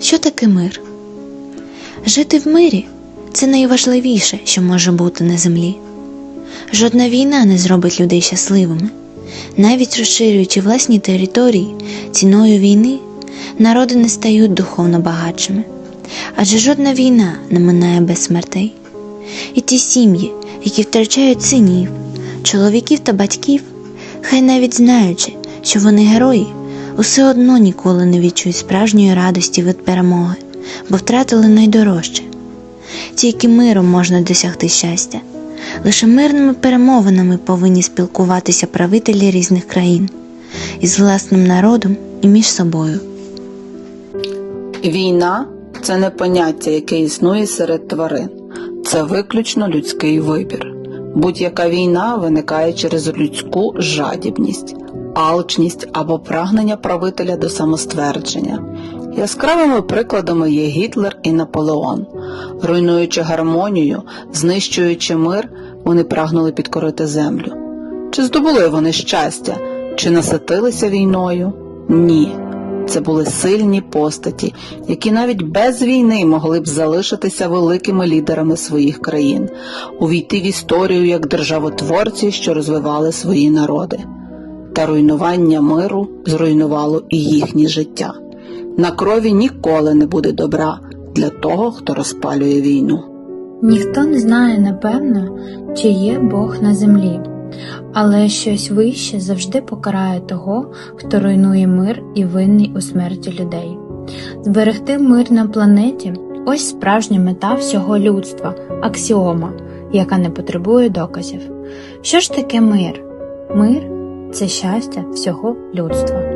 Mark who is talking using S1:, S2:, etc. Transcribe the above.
S1: Що таке мир? Жити в мирі це найважливіше, що може бути на землі. Жодна війна не зробить людей щасливими. Навіть розширюючи власні території ціною війни, народи не стають духовно багатшими. Адже жодна війна не минає без смертей. І ті сім'ї, які втрачають синів, чоловіків та батьків, хай навіть знаючи, що вони герої, усе одно ніколи не відчують справжньої радості від перемоги, бо втратили найдорожче. Тільки миром можна досягти щастя. Лише мирними перемовинами повинні спілкуватися правителі різних країн із власним народом і між собою.
S2: Війна це не поняття, яке існує серед тварин, це виключно людський вибір. Будь-яка війна виникає через людську жадібність, алчність або прагнення правителя до самоствердження. Яскравими прикладами є Гітлер і Наполеон. Руйнуючи гармонію, знищуючи мир, вони прагнули підкорити землю. Чи здобули вони щастя, чи наситилися війною? Ні. Це були сильні постаті, які навіть без війни могли б залишитися великими лідерами своїх країн, увійти в історію як державотворці, що розвивали свої народи. Та руйнування миру зруйнувало і їхнє життя. На крові ніколи не буде добра для того, хто розпалює війну.
S3: Ніхто не знає напевно, чи є Бог на землі, але щось вище завжди покарає того, хто руйнує мир і винний у смерті людей. Зберегти мир на планеті ось справжня мета всього людства, аксіома, яка не потребує доказів. Що ж таке мир? Мир це щастя всього людства.